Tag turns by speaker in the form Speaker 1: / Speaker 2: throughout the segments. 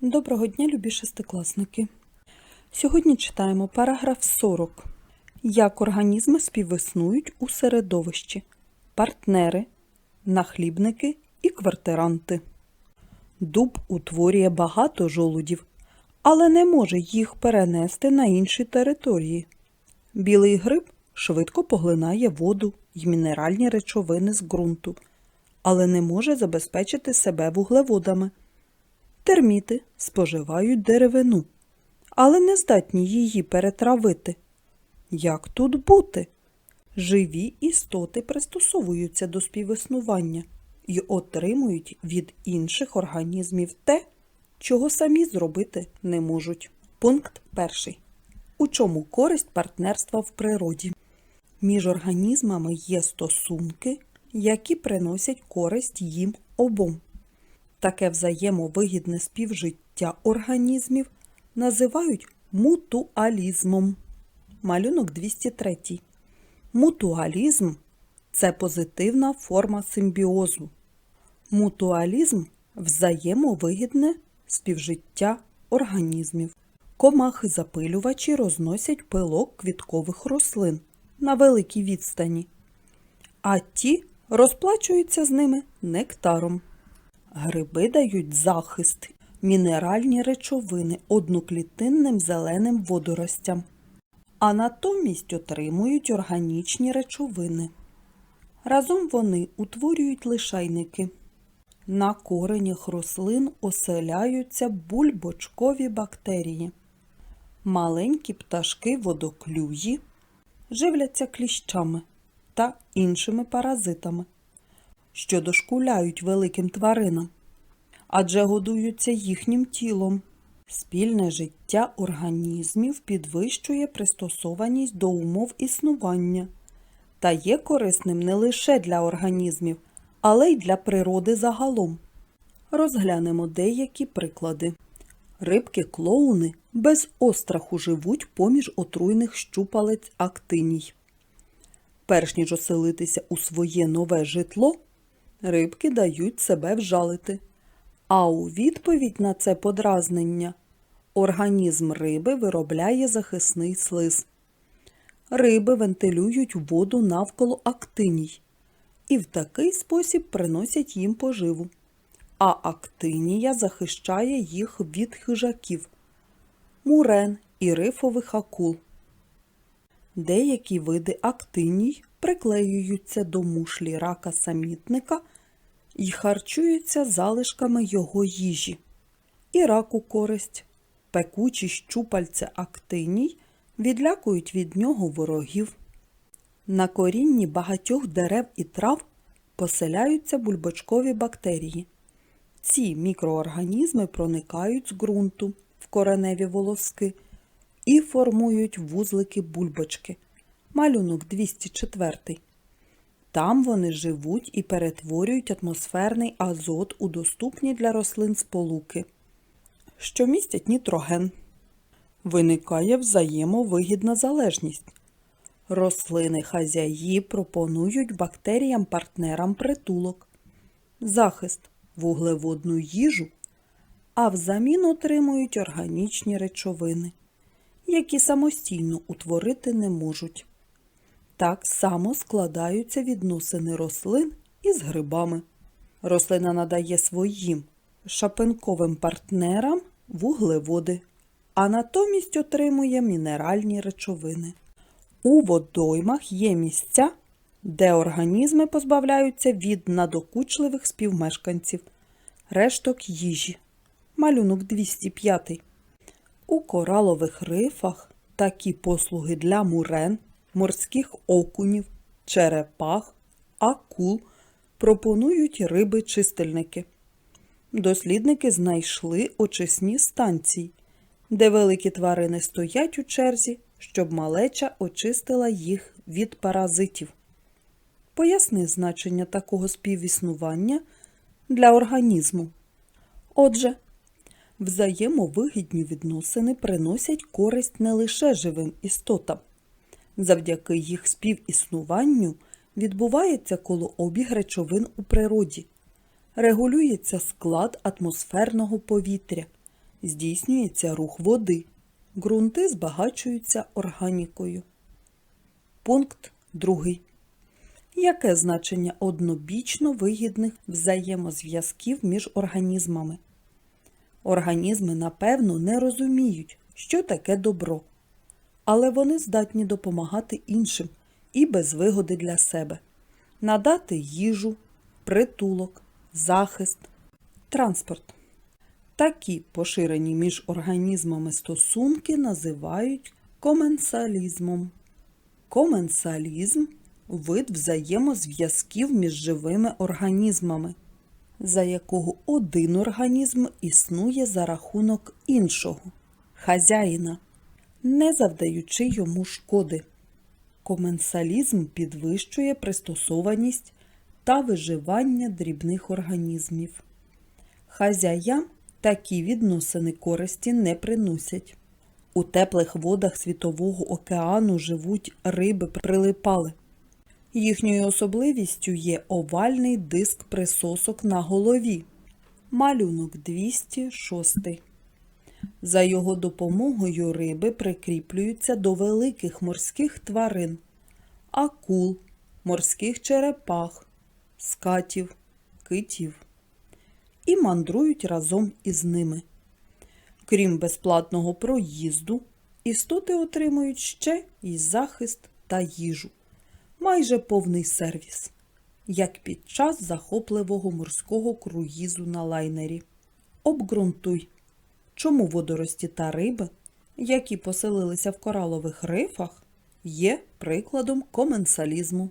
Speaker 1: Доброго дня, любі шестикласники. Сьогодні читаємо параграф 40. Як організми співіснують у середовищі. Партнери, нахлібники і квартиранти. Дуб утворює багато жолудів, але не може їх перенести на інші території. Білий гриб швидко поглинає воду й мінеральні речовини з ґрунту, але не може забезпечити себе вуглеводами. Терміти споживають деревину, але не здатні її перетравити. Як тут бути? Живі істоти пристосовуються до співіснування і отримують від інших організмів те, чого самі зробити не можуть. Пункт перший. У чому користь партнерства в природі? Між організмами є стосунки, які приносять користь їм обом. Таке взаємовигідне співжиття організмів називають мутуалізмом. Малюнок 203. Мутуалізм це позитивна форма симбіозу. Мутуалізм взаємовигідне співжиття організмів. Комахи-запилювачі розносять пилок квіткових рослин на великій відстані, а ті розплачуються з ними нектаром. Гриби дають захист, мінеральні речовини одноклітинним зеленим водоростям, а натомість отримують органічні речовини. Разом вони утворюють лишайники. На коренях рослин оселяються бульбочкові бактерії. Маленькі пташки водоклюї живляться кліщами та іншими паразитами що дошкуляють великим тваринам, адже годуються їхнім тілом. Спільне життя організмів підвищує пристосованість до умов існування та є корисним не лише для організмів, але й для природи загалом. Розглянемо деякі приклади. Рибки-клоуни без остраху живуть поміж отруйних щупалець актиній. Перш ніж оселитися у своє нове житло, рибки дають себе вжалити. А у відповідь на це подразнення організм риби виробляє захисний слиз. Риби вентилюють воду навколо актиній і в такий спосіб приносять їм поживу. А актинія захищає їх від хижаків, мурен і рифових акул. Деякі види актиній приклеюються до мушлі рака самітника і харчуються залишками його їжі. І раку користь. Пекучі щупальця актиній відлякують від нього ворогів. На корінні багатьох дерев і трав поселяються бульбочкові бактерії. Ці мікроорганізми проникають з ґрунту в кореневі волоски і формують вузлики бульбочки. Малюнок 204. Там вони живуть і перетворюють атмосферний азот у доступні для рослин сполуки, що містять нітроген. Виникає взаємовигідна залежність. Рослини хазяї пропонують бактеріям-партнерам притулок, захист, вуглеводну їжу, а взамін отримують органічні речовини, які самостійно утворити не можуть. Так само складаються відносини рослин із грибами. Рослина надає своїм шапенковим партнерам вуглеводи, а натомість отримує мінеральні речовини. У водоймах є місця, де організми позбавляються від надокучливих співмешканців, решток їжі. Малюнок 205. У коралових рифах такі послуги для мурен морських окунів, черепах, акул пропонують риби-чистильники. Дослідники знайшли очисні станції, де великі тварини стоять у черзі, щоб малеча очистила їх від паразитів. Поясни значення такого співіснування для організму. Отже, взаємовигідні відносини приносять користь не лише живим істотам. Завдяки їх співіснуванню відбувається колообіг речовин у природі, регулюється склад атмосферного повітря, здійснюється рух води. Ґрунти збагачуються органікою. Пункт 2. Яке значення однобічно вигідних взаємозв'язків між організмами? Організми, напевно, не розуміють, що таке добро, але вони здатні допомагати іншим і без вигоди для себе, надати їжу, притулок, захист, транспорт. Такі поширені між організмами стосунки називають коменсалізмом. Коменсалізм вид взаємозв'язків між живими організмами, за якого один організм існує за рахунок іншого хазяїна, не завдаючи йому шкоди. Коменсалізм підвищує пристосованість та виживання дрібних організмів. Хазяям такі відносини користі не приносять. У теплих водах Світового океану живуть риби прилипали. Їхньою особливістю є овальний диск присосок на голові. Малюнок 206. За його допомогою риби прикріплюються до великих морських тварин, акул, морських черепах, скатів, китів і мандрують разом із ними. Крім безплатного проїзду, істоти отримують ще й захист та їжу, майже повний сервіс, як під час захопливого морського круїзу на лайнері. Обґрунтуй, чому водорості та риби, які поселилися в коралових рифах, є прикладом коменсалізму.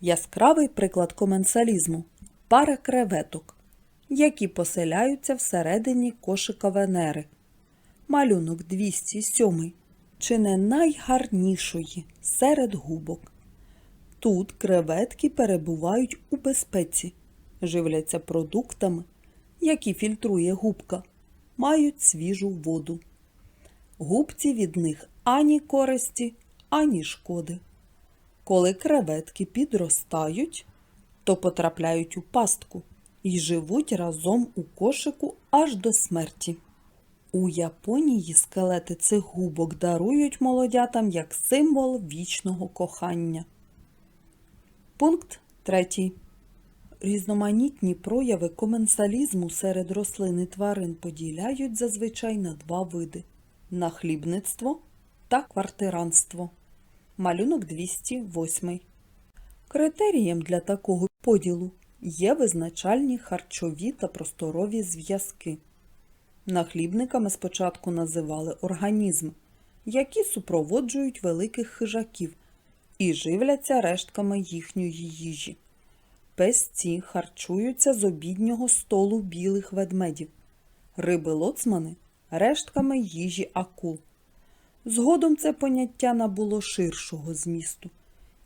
Speaker 1: Яскравий приклад коменсалізму пара креветок, які поселяються всередині кошика Венери. Малюнок 207 чи не найгарнішої серед губок. Тут креветки перебувають у безпеці, живляться продуктами, які фільтрує губка, мають свіжу воду. Губці від них ані користі, ані шкоди. Коли креветки підростають, то потрапляють у пастку і живуть разом у кошику аж до смерті. У Японії скелети цих губок дарують молодятам як символ вічного кохання. Пункт 3. Різноманітні прояви коменсалізму серед рослин і тварин поділяють зазвичай на два види нахлібництво та квартиранство. Малюнок 208. Критерієм для такого поділу є визначальні харчові та просторові зв'язки. Нахлібниками спочатку називали організм, які супроводжують великих хижаків і живляться рештками їхньої їжі. Песці харчуються з обіднього столу білих ведмедів, риби лоцмани рештками їжі акул. Згодом це поняття набуло ширшого змісту,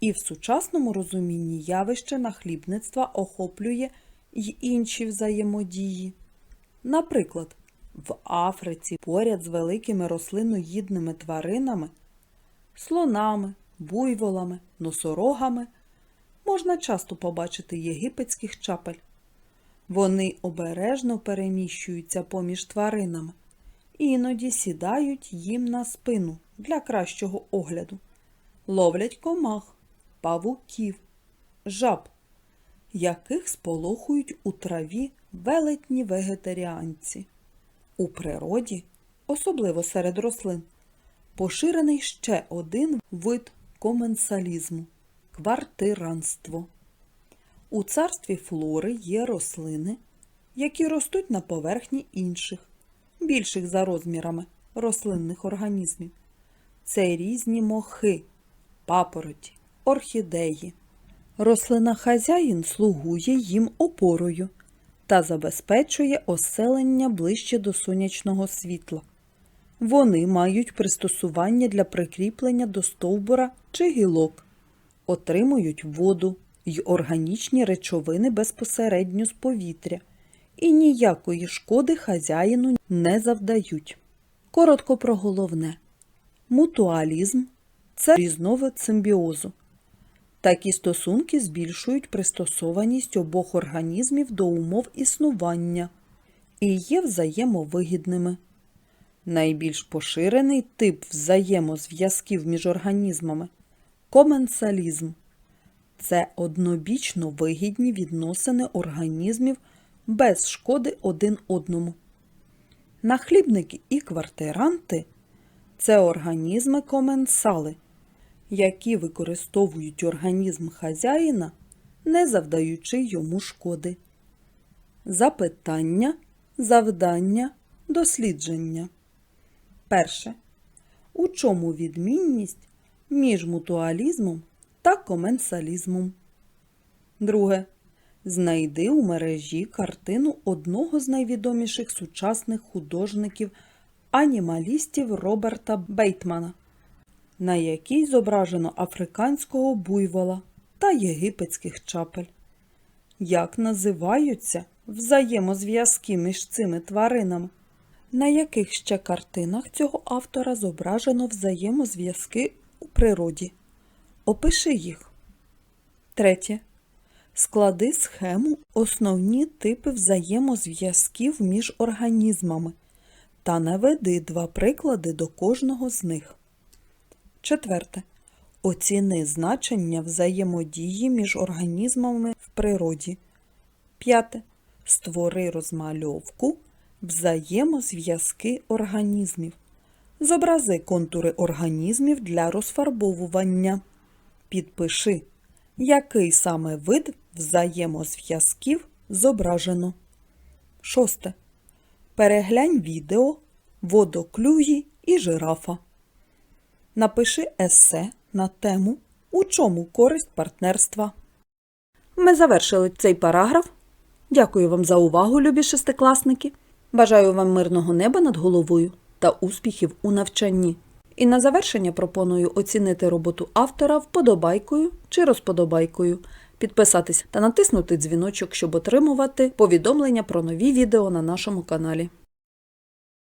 Speaker 1: і в сучасному розумінні явище нахлібництва охоплює й інші взаємодії. Наприклад, в Африці поряд з великими рослиноїдними тваринами, слонами, буйволами, носорогами можна часто побачити єгипетських чапель. Вони обережно переміщуються поміж тваринами, іноді сідають їм на спину для кращого огляду, ловлять комах, павуків, жаб, яких сполохують у траві велетні вегетаріанці. У природі, особливо серед рослин, поширений ще один вид коменсалізму квартиранство. У царстві флори є рослини, які ростуть на поверхні інших, більших за розмірами рослинних організмів. Це різні мохи, папороті, орхідеї. Рослина хазяїн слугує їм опорою та забезпечує оселення ближче до сонячного світла. Вони мають пристосування для прикріплення до стовбура чи гілок, отримують воду й органічні речовини безпосередньо з повітря і ніякої шкоди хазяїну не завдають. Коротко про головне. Мутуалізм це різновид симбіозу. Такі стосунки збільшують пристосованість обох організмів до умов існування і є взаємовигідними. Найбільш поширений тип взаємозв'язків між організмами коменсалізм. Це однобічно вигідні відносини організмів без шкоди один одному. Нахлібники і квартиранти це організми коменсали, які використовують організм хазяїна, не завдаючи йому шкоди. Запитання, завдання, дослідження. Перше. У чому відмінність між мутуалізмом та коменсалізмом? Друге. Знайди у мережі картину одного з найвідоміших сучасних художників анімалістів Роберта Бейтмана, на якій зображено африканського буйвола та єгипетських чапель. Як називаються взаємозв'язки між цими тваринами? На яких ще картинах цього автора зображено взаємозв'язки природі? Опиши їх. Третє. Склади схему основні типи взаємозв'язків між організмами та наведи два приклади до кожного з них. Четверте. Оціни значення взаємодії між організмами в природі. П'яте. Створи розмальовку взаємозв'язки організмів. Зобрази контури організмів для розфарбовування. Підпиши, який саме вид взаємозв'язків зображено. Шосте. Переглянь відео водоклюї і жирафа. Напиши есе на тему У чому користь партнерства. Ми завершили цей параграф. Дякую вам за увагу, любі шестикласники. Бажаю вам мирного неба над головою та успіхів у навчанні. І на завершення пропоную оцінити роботу автора вподобайкою чи розподобайкою, підписатись та натиснути дзвіночок, щоб отримувати повідомлення про нові відео на нашому каналі.